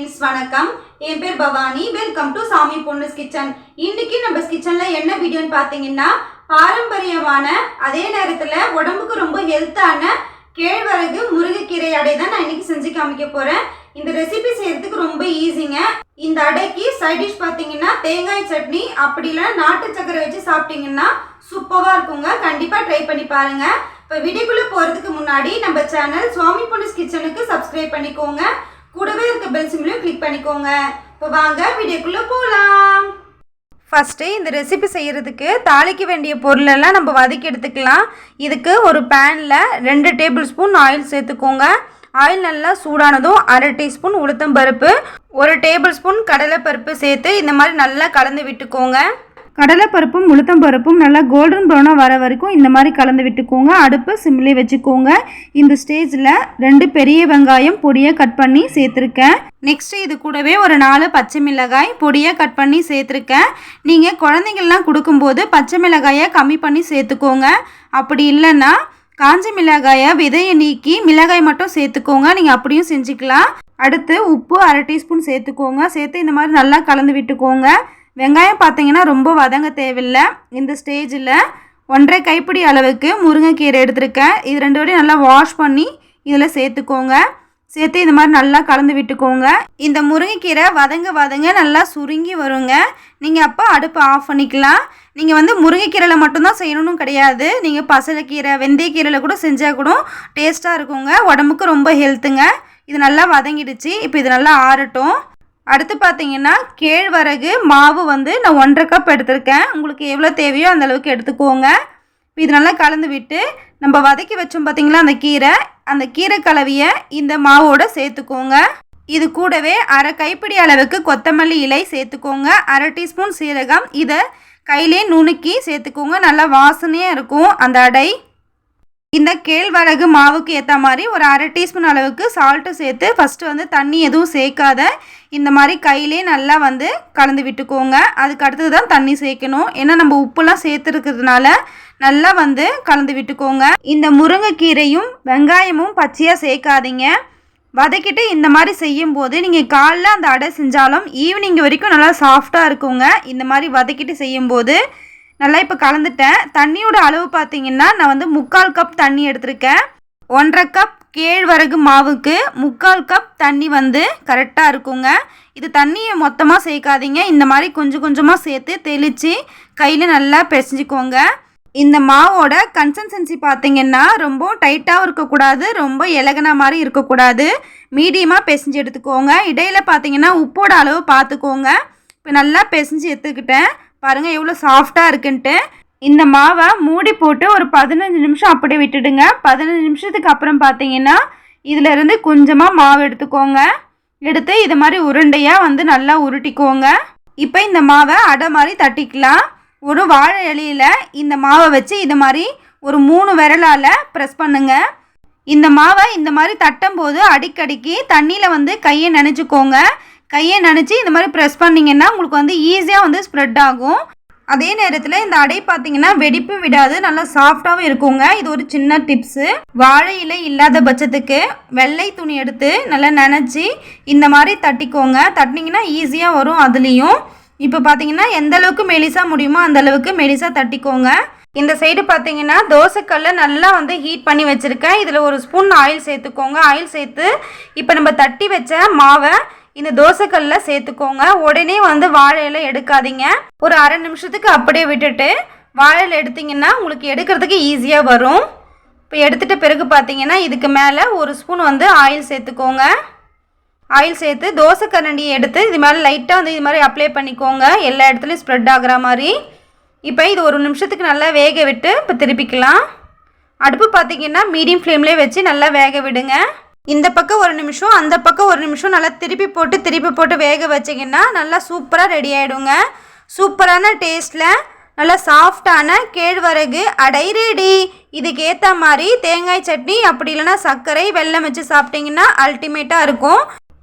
வணக்கம். என் பேர் Bhavani. Welcome to சாமி பொண்ணுஸ் கிச்சன். இன்னைக்கு நம்ம கிச்சன்ல என்ன வீடியோன்னு பார்த்தீங்கன்னா பாரம்பரியமான அதே நேரத்தில் உடம்புக்கு ரொம்ப ஹெல்த்தான கேழ்வரகு முருங்கைக்கீரை அடை தான் நான் இன்னைக்கு செஞ்சு காமிக்க போறேன். இந்த ரெசிபி செய்யறதுக்கு ரொம்ப ஈஸிங்க இந்த அடைக்கு சைட் டிஷ் பார்த்தீங்கன்னா தேங்காய் சட்னி அப்படி நாட்டு சக்கரை வச்சு சாப்பிட்டீங்கன்னா சூப்பராக இருக்குங்க. கண்டிப்பாக ட்ரை பண்ணி பாருங்க. இப்போ வீடியோக்குள்ளே போகிறதுக்கு முன்னாடி நம்ம சேனல் சுவாமி பொண்ணுஸ் கிச்சனுக்கு சப்ஸ்கிரைப் பண்ணிக்கோங்க. கூடவே இருக்க பெல் சிம்லையும் கிளிக் பண்ணிக்கோங்க. இப்போ வாங்க வீடியோக்குள்ளே போகலாம் ஃபஸ்ட்டு இந்த ரெசிபி செய்கிறதுக்கு தாளிக்க வேண்டிய பொருளெல்லாம் நம்ம வதக்கி எடுத்துக்கலாம். இதுக்கு ஒரு பேனில் ரெண்டு டேபிள் ஸ்பூன் ஆயில் சேர்த்துக்கோங்க. ஆயில் நல்லா சூடானதும் அரை டீஸ்பூன் உளுத்தம் பருப்பு ஒரு டேபிள் ஸ்பூன் கடலைப்பருப்பு சேர்த்து இந்த மாதிரி நல்லா கலந்து விட்டுக்கோங்க. கடலைப்பருப்பும் உளுத்தம் பருப்பும் நல்லா கோல்டன் ப்ரௌனாக வர வரைக்கும் இந்த மாதிரி கலந்து விட்டுக்கோங்க. அடுப்பு சிம்லேயே வச்சுக்கோங்க. இந்த ஸ்டேஜில் ரெண்டு பெரிய வெங்காயம் பொடியை கட் பண்ணி சேர்த்துருக்கேன். நெக்ஸ்ட் இது கூடவே ஒரு நாலு பச்சை மிளகாய் பொடியை கட் பண்ணி சேர்த்துருக்கேன். நீங்கள் குழந்தைங்கள்லாம் கொடுக்கும்போது பச்சை மிளகாயை கம்மி பண்ணி சேர்த்துக்கோங்க. அப்படி இல்லைன்னா காஞ்ச மிளகாயை விதையை நீக்கி மிளகாய் மட்டும் சேர்த்துக்கோங்க. நீங்கள் அப்படியும் செஞ்சுக்கலாம். அடுத்து உப்பு அரை டீஸ்பூன் சேர்த்துக்கோங்க. சேர்த்து இந்த மாதிரி நல்லா கலந்து விட்டுக்கோங்க. வெங்காயம் பார்த்தீங்கன்னா ரொம்ப வதங்க தேவையில்லை. இந்த ஸ்டேஜில் ஒன்றரை கைப்பிடி அளவுக்கு முருங்கைக்கீரை எடுத்திருக்கேன். இது ரெண்டு வரையும் நல்லா வாஷ் பண்ணி இதில் சேர்த்துக்கோங்க. சேர்த்து இந்த மாதிரி நல்லா கலந்து விட்டுக்கோங்க. இந்த முருங்கைக்கீரை வதங்க வதங்க நல்லா சுருங்கி வருங்க. நீங்கள் அப்போ அடுப்பை ஆஃப் பண்ணிக்கலாம். நீங்கள் வந்து முருங்கைக்கீரையில் மட்டும்தான் செய்யணும்னு கிடையாது. நீங்கள் பசலைக்கீரை வெந்தயக்கீரையில் கூட செஞ்சால் கூட டேஸ்ட்டாக இருக்குங்க. உடம்புக்கு ரொம்ப ஹெல்த்துங்க இது நல்லா வதங்கிடுச்சு. இப்போ இது நல்லா ஆறட்டும். அடுத்து பார்த்தீங்கன்னா கேழ்வரகு மாவு வந்து நான் ஒன்றரை கப் எடுத்திருக்கேன். உங்களுக்கு எவ்வளோ தேவையோ அந்த அளவுக்கு எடுத்துக்கோங்க. இது நல்லா கலந்து விட்டு நம்ம வதக்கி வச்சோம் பார்த்திங்களா அந்த கீரை. அந்த கீரை கலவையை இந்த மாவோட சேர்த்துக்கோங்க. இது கூடவே அரை கைப்பிடி அளவுக்கு கொத்தமல்லி இலை சேர்த்துக்கோங்க. அரை டீஸ்பூன் சீரகம். இதை கையிலே நுணுக்கி சேர்த்துக்கோங்க. நல்லா வாசனையாக இருக்கும் அந்த அடை. இந்த கேழ்வரகு மாவுக்கு ஏற்ற மாதிரி ஒரு அரை டீஸ்பூன் அளவுக்கு சால்ட்டு சேர்த்து ஃபஸ்ட்டு வந்து தண்ணி எதுவும் சேர்க்காத. இந்த மாதிரி கையிலே நல்லா வந்து கலந்து விட்டுக்கோங்க. அதுக்கு அடுத்தது தான் தண்ணி சேர்க்கணும். ஏன்னா நம்ம உப்புலாம் சேர்த்துருக்கிறதுனால நல்லா வந்து கலந்து விட்டுக்கோங்க. இந்த முருங்கைக்கீரையும் வெங்காயமும் பச்சையாக சேர்க்காதீங்க. வதக்கிட்டு இந்த மாதிரி செய்யும்போது நீங்கள் காலைல அந்த அடை செஞ்சாலும் ஈவினிங் வரைக்கும் நல்லா சாஃப்டாக இருக்குங்க. இந்த மாதிரி வதக்கிட்டு செய்யும்போது நல்லா இப்போ கலந்துட்டேன். தண்ணியோட அளவு பார்த்தீங்கன்னா நான் வந்து முக்கால் கப் தண்ணி எடுத்திருக்கேன். ஒன்றரை கப் கேழ்வரகு மாவுக்கு முக்கால் கப் தண்ணி வந்து கரெக்டாக இருக்குங்க. இது தண்ணியை மொத்தமாக சேர்க்காதீங்க. இந்த மாதிரி கொஞ்சம் கொஞ்சமாக சேர்த்து தெளித்து கையில் நல்லா பிசைஞ்சிக்கோங்க. இந்த மாவோட கன்சிஸ்டன்சி பார்த்தீங்கன்னா ரொம்ப டைட்டாகவும் இருக்கக்கூடாது ரொம்ப இலகுன மாதிரி இருக்கக்கூடாது. மீடியமாக பிசைஞ்சு எடுத்துக்கோங்க. இடையில் பார்த்தீங்கன்னா உப்போட அளவு பார்த்துக்கோங்க இப்போ நல்லா பிசைஞ்சு எடுத்துக்கிட்டேன். பாருங்கள் எவ்வளோ சாஃப்டாக இருக்குன்ட்டு. இந்த மாவை மூடி போட்டு ஒரு பதினஞ்சு நிமிஷம் அப்படியே விட்டுடுங்க. பதினஞ்சு நிமிஷத்துக்கு அப்புறம் பார்த்தீங்கன்னா இதிலிருந்து கொஞ்சமாக மாவு எடுத்துக்கோங்க. எடுத்து இது மாதிரி உருண்டையாக வந்து நல்லா உருட்டிக்கோங்க. இப்போ இந்த மாவை அடை மாதிரி தட்டிக்கலாம். ஒரு வாழை இலையில் இந்த மாவை வச்சு இது மாதிரி ஒரு மூணு விரலால் ப்ரெஸ் பண்ணுங்க. இந்த மாவை இந்த மாதிரி தட்டும் போது அடிக்கடிக்கு தண்ணியில் வந்து கையை நினச்சிக்கோங்க. கையை நினச்சி இந்த மாதிரி ப்ரெஸ் பண்ணிங்கன்னா உங்களுக்கு வந்து ஈஸியாக வந்து ஸ்ப்ரெட் ஆகும். அதே நேரத்தில் இந்த அடை பார்த்தீங்கன்னா வெடிப்பு விடாது நல்லா சாஃப்டாகவும் இருக்குங்க. இது ஒரு சின்ன டிப்ஸு வாழை இலை இல்லாத பட்சத்துக்கு வெள்ளை துணி எடுத்து நல்லா நினச்சி இந்த மாதிரி தட்டிக்கோங்க. தட்டினீங்கன்னா ஈஸியாக வரும் அதுலேயும். இப்போ பார்த்தீங்கன்னா எந்த அளவுக்கு மெலிசாக முடியுமோ அந்த அளவுக்கு மெலிசாக தட்டிக்கோங்க. இந்த சைடு பார்த்தீங்கன்னா தோசைக்கல்லை நல்லா வந்து ஹீட் பண்ணி வச்சுருக்கேன். இதில் ஒரு ஸ்பூன் ஆயில் சேர்த்துக்கோங்க. ஆயில் சேர்த்து இப்போ நம்ம தட்டி வச்ச மாவை இந்த தோசைக்கல்லில் சேர்த்துக்கோங்க. உடனே வந்து வாழையில எடுக்காதீங்க. ஒரு அரை நிமிஷத்துக்கு அப்படியே விட்டுட்டு வாழையில எடுத்தீங்கன்னா உங்களுக்கு எடுக்கிறதுக்கு ஈஸியாக வரும். இப்போ எடுத்துகிட்ட பிறகு பார்த்தீங்கன்னா இதுக்கு மேலே ஒரு ஸ்பூன் வந்து ஆயில் சேர்த்துக்கோங்க. ஆயில் சேர்த்து தோசை கரண்டியை எடுத்து இது மேலே லைட்டாக வந்து இது மாதிரி அப்ளை பண்ணிக்கோங்க. எல்லா இடத்துலையும் ஸ்ப்ரெட் ஆகிற மாதிரி. இப்போ இது ஒரு நிமிஷத்துக்கு நல்லா வேக விட்டு இப்போ திருப்பிக்கலாம். அடுப்பு பார்த்தீங்கன்னா மீடியம் ஃப்ளேம்லேயே வச்சு நல்லா வேக விடுங்க. இந்த பக்கம் ஒரு நிமிஷம் அந்த பக்கம் ஒரு நிமிஷம் நல்லா திருப்பி போட்டு திருப்பி போட்டு வேக வச்சிங்கன்னா நல்லா சூப்பராக ரெடி ஆகிடுங்க சூப்பரான டேஸ்ட்டில் நல்லா சாஃப்டான கேழ்வரகு அடை ரெடி இதுக்கு ஏற்ற மாதிரி தேங்காய் சட்னி அப்படி இல்லைன்னா சர்க்கரை வெள்ளம் வச்சு சாப்பிட்டிங்கன்னா அல்டிமேட்டாக இருக்கும்.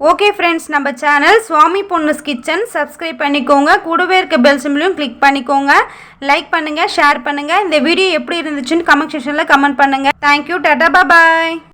ஓகே ஃப்ரெண்ட்ஸ் நம்ம சேனல் சுவாமி பொண்ணுஸ் கிச்சன். சப்ஸ்கிரைப் பண்ணிக்கோங்க. கூடவே இருக்க பெல் சிம்லையும் கிளிக் பண்ணிக்கோங்க. லைக் பண்ணுங்கள் ஷேர் பண்ணுங்கள் இந்த வீடியோ எப்படி இருந்துச்சுன்னு கமெண்ட் செக்ஷனில் கமெண்ட் பண்ணுங்கள் தேங்க்யூ டாடா பாய்